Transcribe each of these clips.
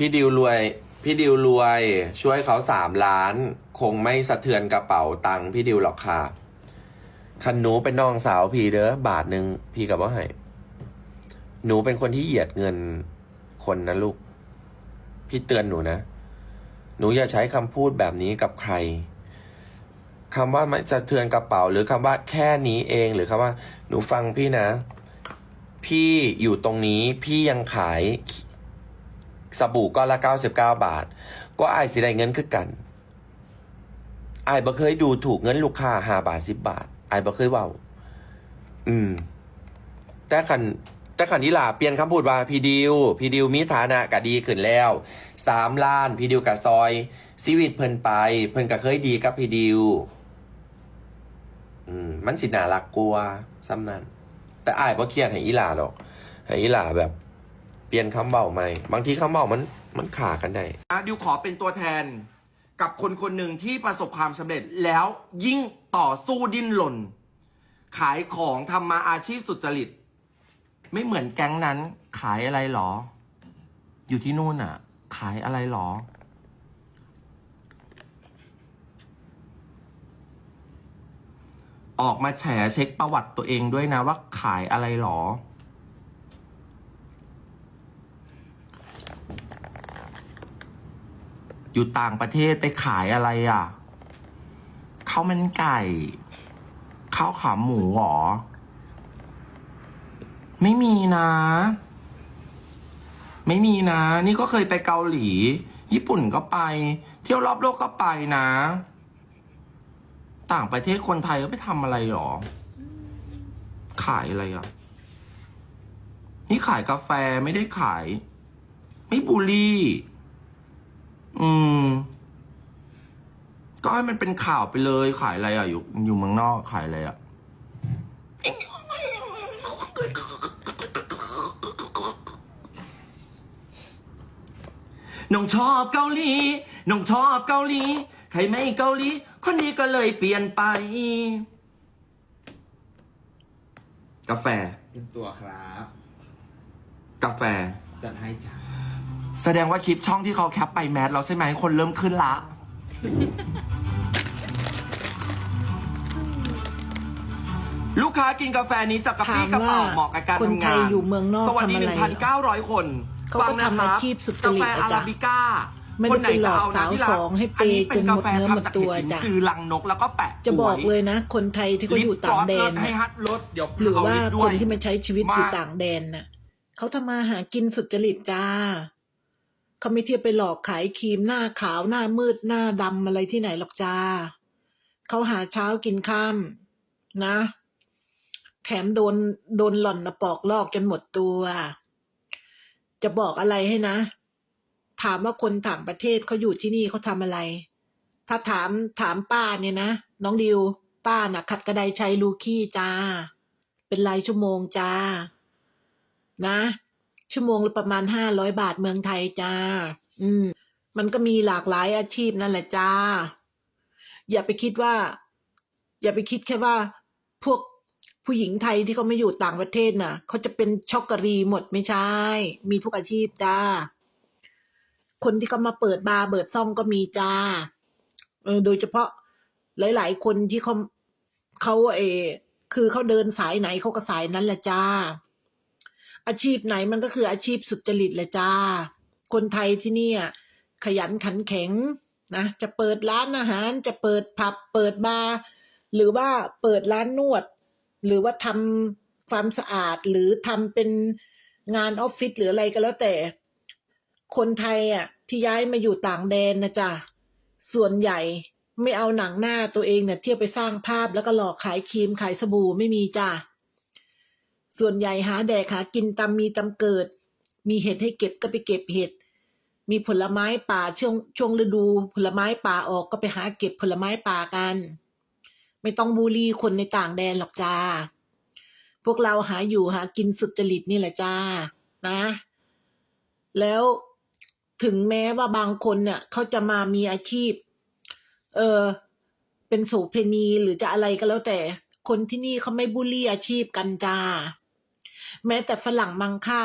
พี่ดิวรวย พี่ดิวรวย ช่วยเขาสามล้าน คงไม่สะเทือนกระเป๋าตังค์พี่ดิวหรอกค่ะคันหนูเป็นน้องสาวพี่เด้อบาทหนึ่งพี่กับว่าให้หนูเป็นคนที่เหยียดเงินคนนะลูก พี่เตือนหนูนะ หนูอย่าใช้คำพูดแบบนี้กับใครคำว่ามันจะเทือนกระเป๋า หรือคำว่าแค่นี้เองหรือคำว่า หนูฟังพี่นะ พี่อยู่ตรงนี้พี่ยังขาย สบู่ก้อนละเก้าสิบเก้าบาท ก็อายสิได้เงินคือกันอายบ่เคยดูถูกเงินลูกค้าห้าบาทสิบบาทอายบ่เคยเว่าอืม แต่ขันแต่ขันนี้ล่ะเปลี่ยนคำพูดว่าพี่ดิวพี่ดิวมีฐานะกะดีขึ้นแล้วสามล้านพี่ดิวกะซอยชีวิตเพิ่นไป เพิ่นกะเคยดีกับพี่ดิวอืมมันสิน่ารักกลัวซ้ำนั้นแต่อายบ่เครียดให้อีหล่าหรอกให้อีหล่าแบบ เปลี่ยนคำเบาใหม่ บางทีคำเบามันมันขากันได้ดิวขอเป็นตัวแทนกับคนคนหนึ่งที่ประสบความสำเร็จแล้วยิ่งต่อสู้ดิ้นรนขายของทำมาอาชีพสุจริต ไม่เหมือนแก๊งนั้น ขายอะไรหรอ อยู่ที่นู่นอะ ขายอะไรหรอ ออกมาแฉเช็คประวัติตัวเองด้วยนะว่าขายอะไรหรอ อยู่ต่างประเทศไปขายอะไรอะข้าวมันไก่ข้าวขาหมูหรอ ไม่มีนะ ไม่มีนะ นี่ก็เคยไปเกาหลี ญี่ปุ่นก็ไป เที่ยวรอบโลกก็ไปนะ ต่างประเทศคนไทยก็ไปทำอะไรหรอ ขายอะไรอะ นี่ขายกาแฟไม่ได้ขาย ไม่บูลลี่ อืม ก็ให้มันเป็นข่าวไปเลยขายอะไรอะ อยู่อยู่เมืองนอกขายอะไรอะน้องชอบเกาหลีน้องชอบเกาหลี ใครไม่เกาหลี คนนี้ก็เลยเปลี่ยนไป กาแฟ เตรียมตัวครับ กาแฟ จัดให้จ้า แสดงว่าคลิปช่องที่เขาแคปไปแมสแล้วใช่ไหมคนเริ่มขึ้นละ ลูกค้ากินกาแฟนี้จากกระปี้กระเป๋าถามว่าเหมาะกับการคนทำไทงายนอยู่เมืองนอกสวัสดีทำอะไร1,900คนเขาก็ฟังนะครับทำอาชีพสุจริตกาแฟอะอาจ๊ะราบิก้าไม่ได้ไปหลอกสาวสองให้เปย์จนหมดเนื้อหมดตัวอันนี้เป็นกาแฟทำจากเห็ดหลินจ้ะ จือลังนกแล้วก็แปะจะบอกกเลยนะ คนไทยที่เขาอยู่ต่างแดนลิปกรอสลให้น่ะฮัทลดเดี๋ยวหรือว่าเลิปด้ควยนที่มาใช้ชีวิตอยู่มาต่างแดนน่ะเขาทำมาหากินสุจริตจ้า เขาไม่เที่ยวไปหลอกขายครีมหน้าขาวหน้ามืดหน้าดำอะไรที่ไหนหรอกจ้า เขาหาเช้ากินข้ามนะ แถมโดนโดนหล่อนนะปอกลอกจนหมดตัว จะบอกอะไรให้นะ ถามว่าคนต่างประเทศเขาอยู่ที่นี่เขาทำอะไร ถ้าถามถามป้าเนี่ยนะ น้องดิว ป้าน่ะขัดกระไดใช้ลูคี้จ้า เป็นรายชั่วโมงจ้า นะ ชั่วโมงละประมาณห้าร้อยบาทเมืองไทยจ้า อืม มันก็มีหลากหลายอาชีพนั่นแหละจ้า อย่าไปคิดว่า อย่าไปคิดแค่ว่า พวกผู้หญิงไทยที่เขาไม่อยู่ต่างประเทศน่ะเขาจะเป็นช็อกกรีหมดไม่ใช่ มีทุกอาชีพจ้า คนที่เขามาเปิดบาร์เปิดซ่องก็มีจ้า เออ โดยเฉพาะหลาย ๆ คนที่เขาเขาเออคือเขาเดินสายไหนเขาก็สายนั้นแหละจ้า อาชีพไหนมันก็คืออาชีพสุจริตแหละจ้า คนไทยที่นี่ขยันขันแข็งนะจะเปิดร้านอาหาร จะเปิดผับเปิดบาร์หรือว่าเปิดร้านนวด หรือว่าทำความสะอาดหรือทำเป็นงานออฟฟิศหรืออะไรก็แล้วแต่ คนไทยอะที่ย้ายมาอยู่ต่างแดนนะจ๊ะส่วนใหญ่ไม่เอาหนังหน้าตัวเองเนี่ยเที่ยวไปสร้างภาพแล้วก็หลอกขายครีมขายสบู่ไม่มีจ้ะ ส่วนใหญ่หาแดกหากินตามมีตามเกิด มีเห็ดให้เก็บก็ไปเก็บเห็ด มีผลไม้ป่าช่วงช่วงฤดู ผลไม้ป่าออกก็ไปหาเก็บผลไม้ป่ากัน ไม่ต้องบูลลี่คนในต่างแดนหรอกจ้า พวกเราหาอยู่หากินสุดจริตนี่แหละจ้า นะ แล้วถึงแม้ว่าบางคนเนี่ยเขาจะมามีอาชีพ เออเป็นโสเพณีหรือจะอะไรก็แล้วแต่ คนที่นี่เขาไม่บูลลี่อาชีพกันจ้า แม้แต่ฝรั่งมังค่า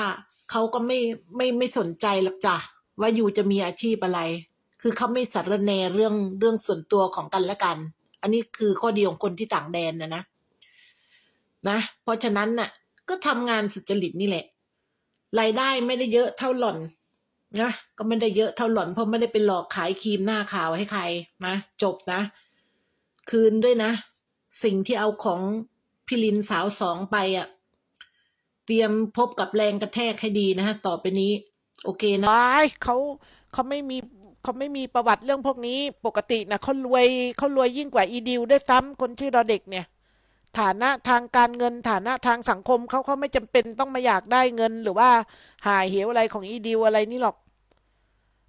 เขาก็ไม่ไม่ไม่สนใจหรอกจ้ะว่าอยู่จะมีอาชีพอะไร คือเขาไม่สารแนเรื่องเรื่องส่วนตัวของกันและกัน อันนี้คือข้อดีของคนที่ต่างแดนนะนะนะ เพราะฉะนั้นน่ะ ก็ทำงานสุจริตนี่แหละรายได้ไม่ได้เยอะเท่าหล่อนนะก็ไม่ได้เยอะเท่าหล่อนเพราะไม่ได้ไปหลอกขายครีมหน้าขาวให้ใครนะจบนะ คืนด้วยนะ สิ่งที่เอาของพิลินสาวสองไปอะ เตรียมพบกับแรงกระแทกให้ดีนะฮะต่อไปนี้ โอเคนะวายเขาเขาไม่มีเขาไม่มีประวัติเรื่องพวกนี้ปกตินะเขารวยเขารวยยิ่งกว่าอีดิวด้วยซ้ำคนชื่อรอเด็กเนี่ย ฐานะทางการเงินฐานะทางสังคมเขาเขาไม่จำเป็นต้องมาอยากได้เงินหรือว่าหายเหวอะไรของอีดิวอะไรนี่หรอก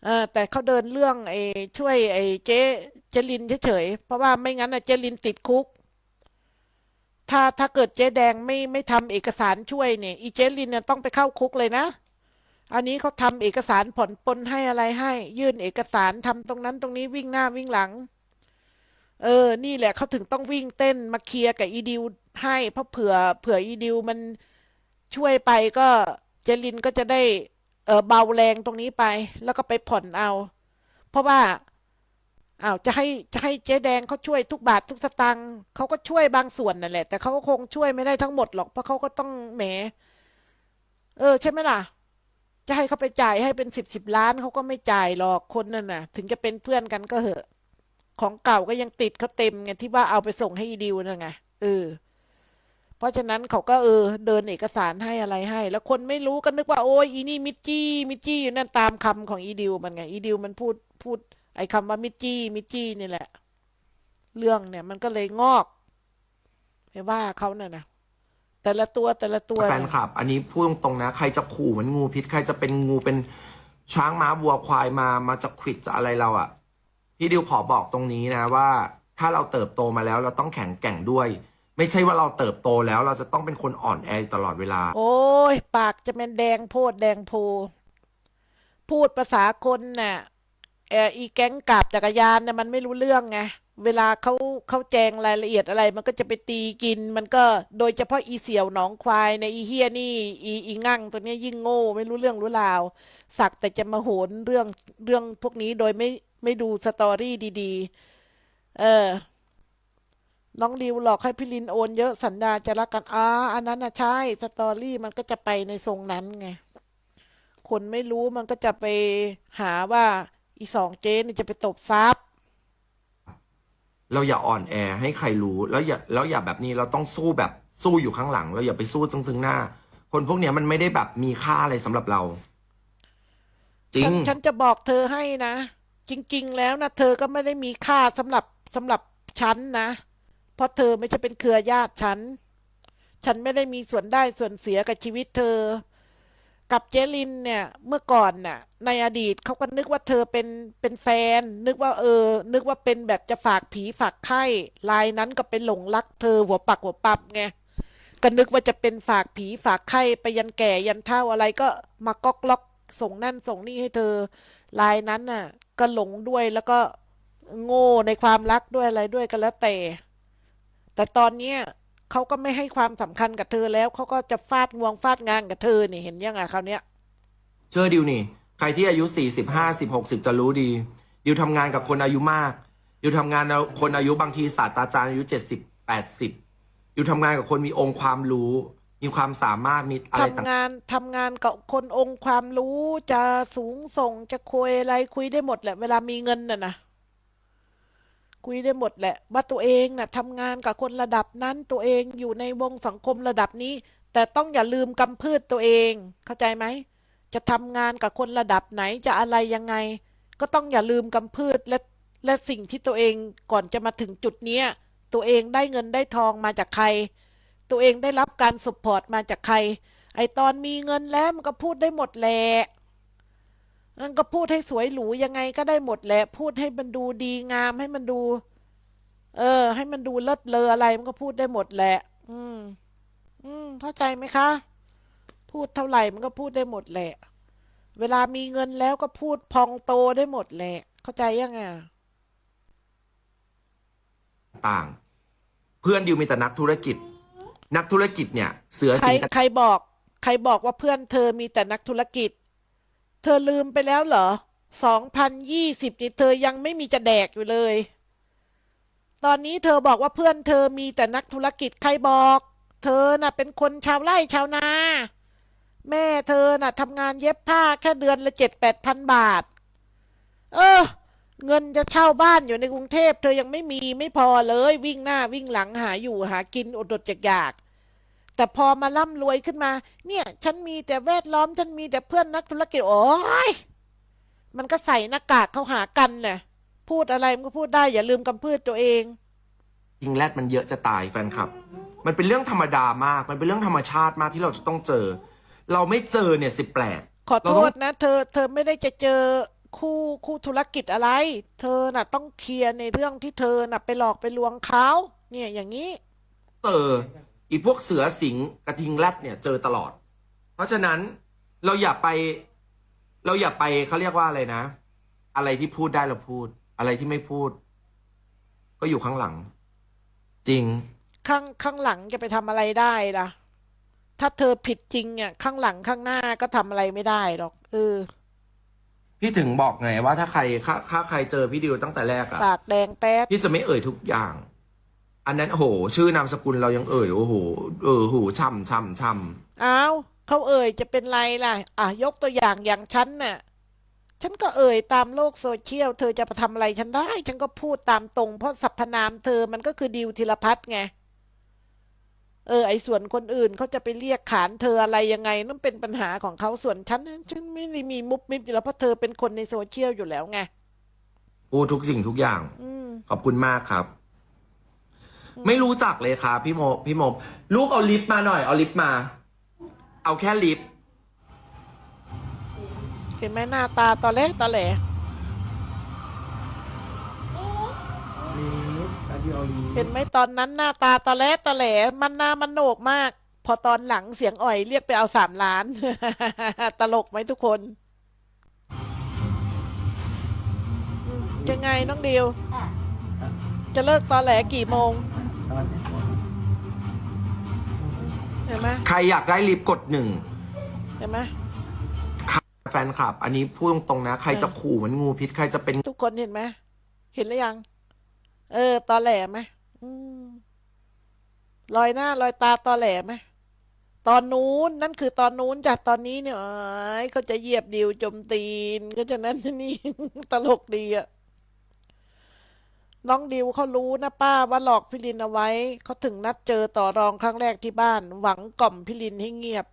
เออแต่เขาเดินเรื่องไอ้ช่วยไอ้เจ๊เจลินเฉยๆเพราะว่าไม่งั้นน่ะเจลินติดคุก ถ้าถ้าเกิดเจ๊แดงไม่ไม่ทำเอกสารช่วยเนี่ยอีเจลินเนี่ยต้องไปเข้าคุกเลยนะ อันนี้เขาทำเอกสารผ่อนปลนให้อะไรให้ ยื่นเอกสารทำตรงนั้นตรงนี้วิ่งหน้าวิ่งหลัง เออ นี่แหละเขาถึงต้องวิ่งเต้นมาเคลียร์กับอีดิวให้ เพราะเผื่อเผื่ออีดิวมันช่วยไปก็เจลินก็จะได้เออเบาแรงตรงนี้ไป แล้วก็ไปผ่อนเอา เพราะว่า อ้าวจะให้จะให้เจ๊แดงเขาช่วยทุกบาททุกสตังค์เขาก็ช่วยบางส่วนนั่นแหละ แต่เขาก็คงช่วยไม่ได้ทั้งหมดหรอกเพราะเขาก็ต้องแหม เออ ใช่ไหมล่ะ จะให้เขาไปจ่ายให้เป็นสิบสิบล้านเขาก็ไม่จ่ายหรอกคนนั่นน่ะ ถึงจะเป็นเพื่อนกันก็เหอะ ของเก่าก็ยังติดเขาเต็มไงที่ว่าเอาไปส่งให้ดิวนั่นไงเออเพราะฉะนั้นเขาก็เออ เดินเอกสารให้อะไรให้ แล้วคนไม่รู้ก็นึกว่าโอ้ยอีนี่มิจจี้มิจจี้อยู่นั่นตามคำของอีดิวมันไงอีดิวมันพูดพูด ไอ้คำว่ามิจจี้มิจจี้นี่แหละ เรื่องเนี่ยมันก็เลยงอกไปว่าเขาน่ะนะแต่ละตัวแต่ละตัวแฟนคลับ อันนี้พูดตรงๆนะ ใครจะขู่เหมันงูพิษ ใครจะเป็นงูเป็นช้างม้าวัวควายมามาจะขวิดจะอะไรเราอะ่ะ พี่ดิวขอบอกตรงนี้นะว่า ถ้าเราเติบโตมาแล้วเราต้องแข็งแกร่งด้วย ไม่ใช่ว่าเราเติบโตแล้วเราจะต้องเป็นคนอ่อนแอตลอดเวลา โอ้ย ปากจะเป็นแดงโพดแดงโพพูดภาษาคนน่ะ เอออีแก๊งกาบจักรยานเนี่ยมันไม่รู้เรื่องไงเวลาเขาเขาแจงรายละเอียดอะไร มันก็จะไปตีกิน มันก็โดยเฉพาะอีเสี่ยวหนองควายในอีเฮียนี่อีอีงั่งตัวนี้ยิ่งโง่ ไม่รู้เรื่องรู้ราว สักแต่จะมาโหนเรื่องเรื่องพวกนี้โดยไม่ไม่ดูสตอรี่ดีๆ เออ น้องริวหลอกให้พี่ลินโอนเยอะสัญญาจะรักกันอ่าอันนั้นนะใช่ สตอรี่มันก็จะไปในทรงนั้นไงคนไม่รู้มันก็จะไปหาว่า อีสองเจ๊นี่จะไปตบทรัพย์เราอย่าอ่อนแอให้ใครรู้แล้วอย่าแล้วอย่าแบบนี้เราต้องสู้แบบสู้อยู่ข้างหลัง เราอย่าไปสู้ตรงซึ่งหน้า คนพวกเนี้ยมันไม่ได้แบบมีค่าอะไรสำหรับเรา จริฉัง นฉันจะบอกเธอให้นะ จริง ๆ แล้วนะเธอก็ไม่ได้มีค่าสำหรับสำหรับฉันนะ เพราะเธอไม่ใช่เป็นเครือญาติฉัน ฉันไม่ได้มีส่วนได้ส่วนเสียกับชีวิตเธอ กับเจลินเนี่ยเมื่อก่อนน่ะ ในอดีตเขาก็นึกว่าเธอเป็นเป็นแฟน นึกว่าเออ นึกว่าเป็นแบบจะฝากผีฝากไข้ลายนั้นก็ไปหลงรักเธอหัวปักหัวปับไงก็นึกว่าจะเป็นฝากผีฝากไข้ไปยันแก่ยันเฒ่าอะไรก็มาก๊อกล็อกส่งนั่นส่งนี่ให้เธอลายนั้นน่ะ ก็หลงด้วยแล้วก็โง่ในความรักด้วยอะไรด้วยก็แล้วแต่ แต่ตอนเนี้ย เขาก็ไม่ให้ความสำคัญกับเธอแล้วเขาก็จะฟาดงวงฟาดงานกับเธอนี่เห็นยังไงคราวเนี้ยเชื่อดิวนี่ ใครที่อายุสี่สิบห้าสิบหกสิบจะรู้ดีดิวทำงานกับคนอายุมากดิวทำงานกับคนอายุบางทีศาสตราจารย์อายุเจ็ดสิบแปดสิบดิวทำงานกับคนมีองค์ความรู้มีความสามารถมีอะไรต่างทำงานทำงานกับคนองค์ความรู้จะสูงส่งจะคุยอะไรคุยได้หมดแหละเวลามีเงินน่ะนะ คุยได้หมดแหละ ว่าตัวเองน่ะทำงานกับคนระดับนั้นตัวเองอยู่ในวงสังคมระดับนี้ แต่ต้องอย่าลืมกำพืชตัวเอง เข้าใจไหม จะทำงานกับคนระดับไหนจะอะไรยังไง ก็ต้องอย่าลืมกำพืชและและสิ่งที่ตัวเองก่อนจะมาถึงจุดเนี้ยตัวเองได้เงินได้ทองมาจากใคร ตัวเองได้รับการสปอร์ตมาจากใคร ไอตอนมีเงินแล้วมันก็พูดได้หมดแหละ มันก็พูดให้สวยหรูยังไงก็ได้หมดแหละ พูดให้มันดูดีงามให้มันดู เออ ให้มันดูเลิศเลออะไรมันก็พูดได้หมดแหละ อืม อืม เข้าใจไหมคะ พูดเท่าไหร่มันก็พูดได้หมดแหละ เวลามีเงินแล้วก็พูดพองโตได้หมดแหละ เข้าใจยังไงๆต่าง เพื่อนดิวมีแต่นักธุรกิจ นักธุรกิจเนี่ย เสือใครสิงห์ใครบอก ใครบอกว่าเพื่อนเธอมีแต่นักธุรกิจ เธอลืมไปแล้วเหรอสองพันยี่สิบนี่เธอยังไม่มีจะแดกอยู่เลย ตอนนี้เธอบอกว่าเพื่อนเธอมีแต่นักธุรกิจใครบอก เธอน่ะเป็นคนชาวไร่ชาวนา แม่เธอน่ะทำงานเย็บผ้าแค่เดือนละเจ็ดแปดพันบาท เออ เงินจะเช่าบ้านอยู่ในกรุงเทพ เธอยังไม่มีไม่พอเลยวิ่งหน้าวิ่งหลังหาอยู่หากินอดอดอยาก แต่พอมาร่ำรวยขึ้นมา เนี่ย ฉันมีแต่แวดล้อม ฉันมีแต่เพื่อนนักธุรกิจโอ้ยมันก็ใส่หน้ากากเข้าหากันแหละพูดอะไรมันก็พูดได้อย่าลืมกำพืชตัวเอง ยิงแรดมันเยอะจะตายแฟนคลับ มันเป็นเรื่องธรรมดามาก มันเป็นเรื่องธรรมชาติมากที่เราจะต้องเจอ เราไม่เจอเนี่ยสิแปลก ขอโทเราต้ษองนะ เธอ เธอไม่ได้จะเจอคู่คู่ธุรกิจอะไร เธอน่ะ ต้องเคลียร์ในเรื่องที่เธอน่ะ ไปหลอกไปลวงเขาเนี่ยอย่างนี้ เจอ อีพวกเสือสิงกระทิงแรดเนี่ยเจอตลอด เพราะฉะนั้นเราอย่าไป เราอย่าไปเขาเรียกว่าอะไรนะ อะไรที่พูดได้เราพูด อะไรที่ไม่พูด ก็อยู่ข้างหลัง จริง ข้างข้างหลังจะไปทำอะไรได้ล่ะ ถ้าเธอผิดจริงอะข้างหลังข้างหน้าก็ทำอะไรไม่ได้หรอกเออพี่ถึงบอกไงว่าถ้าใครถ้าถ้าใครเจอพี่ดิวตั้งแต่แรกอะปากแดงแป๊ดพี่จะไม่เอ่ยทุกอย่าง อันนั้นโอ้โห ชื่อนามสกุลเรายังเอ่ยโอ้โหเออหูช่ำช่ำช่ำอ้าวเขาเอ่ยจะเป็นไรล่ะ อะ ยกตัวอย่างอย่างฉันน่ะ ฉันก็เอ่ยตามโลกโซเชียล เธอจะไปทำอะไรฉันได้ ฉันก็พูดตามตรง เพราะสรรพนามเธอมันก็คือดิวธีรพัฒน์ไง เออ ไอ้ส่วนคนอื่นเขาจะไปเรียกขานเธออะไรยังไงนั่นเป็นปัญหาของเขาส่วนฉันนั้นฉันไม่ได้มีมุบมิบอยู่แล้วเพราะเธอเป็นคนในโซเชียลอยู่แล้วไงพูดทุกสิ่งทุกอย่าง อืม ขอบคุณมากครับ ไม่รู้จักเลยครับพี่โมพี่โมลูกเอาลิฟต์มาหน่อย เอาลิฟต์มา เอาแค่ลิฟต์เห็นไหมหน้าตาตอแหลตอแหลเห็นไหมตอนนั้นหน้าตาตอแหลตอแหลมันหน้ามันโหนกมาก พอตอนหลังเสียงอ่อยเรียกไปเอาสามล้าน ตลกไหมทุกคนอืมจะไงน้องดิวจะเลิกตอแหลกี่โมง เห็นไหมใครอยากได้ลิฟต์กดหนึ่งเห็นไหมแฟนคลับ อันนี้พูดตรงๆนะ ใครจะขู่เหมันงูพิษใครจะเป็นทุกคนเห็นไหมเห็นหรือยัง เออตอแหลไหมอืมรอยหน้ารอยตาตอแหลไหมตอนนู้นนั่นคือตอนนู้นจากตอนนี้เนี่ยเอ้ยเขาจะเหยียบดิวจมตีนก็จะนั้นนี่ตลกดีอะ น้องดิวเขารู้นะป้าว่าหลอกพี่ลินเอาไว้เขาถึงนัดเจอต่อรองครั้งแรกที่บ้าน หวังกล่อมพี่ลินให้เงียบ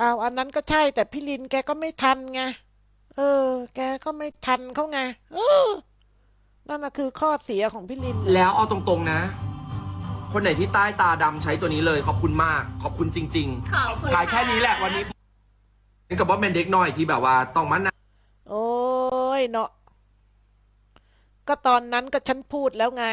อ้าวอันนั้นก็ใช่ แต่พี่ลินแกก็ไม่ทันไงเออ แกก็ไม่ทันเขาไงเออนั่นน่ะคือข้อเสียของพี่ลินแล้วเอาตรงๆนะ คนไหนที่ใต้ตาดำใช้ตัวนี้เลย ขอบคุณมาก ขอบคุณจริง ขอบคุณๆ ขายแค่นี้แหละวันนี้กับว่าเป็นเด็กน้อยที่แบบว่าต้องมานั่ง โอ้ยเนาะ ก็ตอนนั้นก็ฉันพูดแล้วไง